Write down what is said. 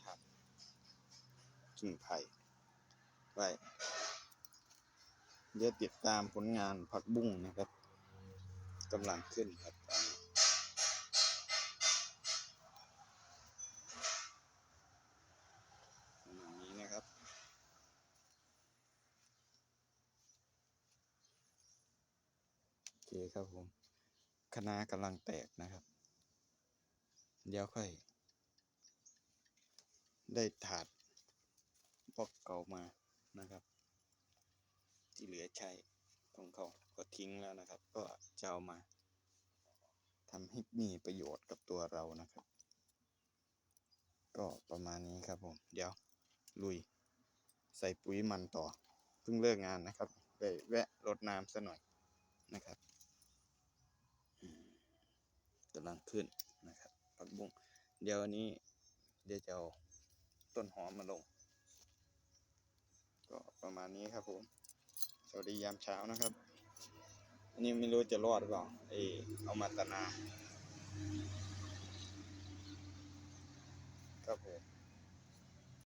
ชาติกิ่งไผ่ไว้เดี๋ยวติดตามผลงานผักบุ้งนะครับกำลังขึ้นครับอนนี้ประมาณนี้นะครับโอเคครับผมคณะกำลังแตกนะครับ เดี๋ยวค่อย ได้ถาดบล็อกเก่ามานะครับ ที่เหลือใช้ของเขาก็ทิ้งแล้วนะครับ ก็จะเอามาทำให้มีประโยชน์กับตัวเรานะครับ ก็ประมาณนี้ครับผม เดี๋ยวลุย ใส่ปุ๋ยมันต่อเพิ่งเลิกงานนะครับได้แวะรดน้ำซะหน่อยนะครับกำลังขึ้นนะครับผักบุ้งเดี๋ยวนนี้เดี๋ยวจะเอา ต้นหอมมาลง ก็ประมาณนี้ครับผม สวัสดียามเช้านะครับอันนี้ไม่รู้จะรอดหรือเปล่าเออเอามาตนาครับผม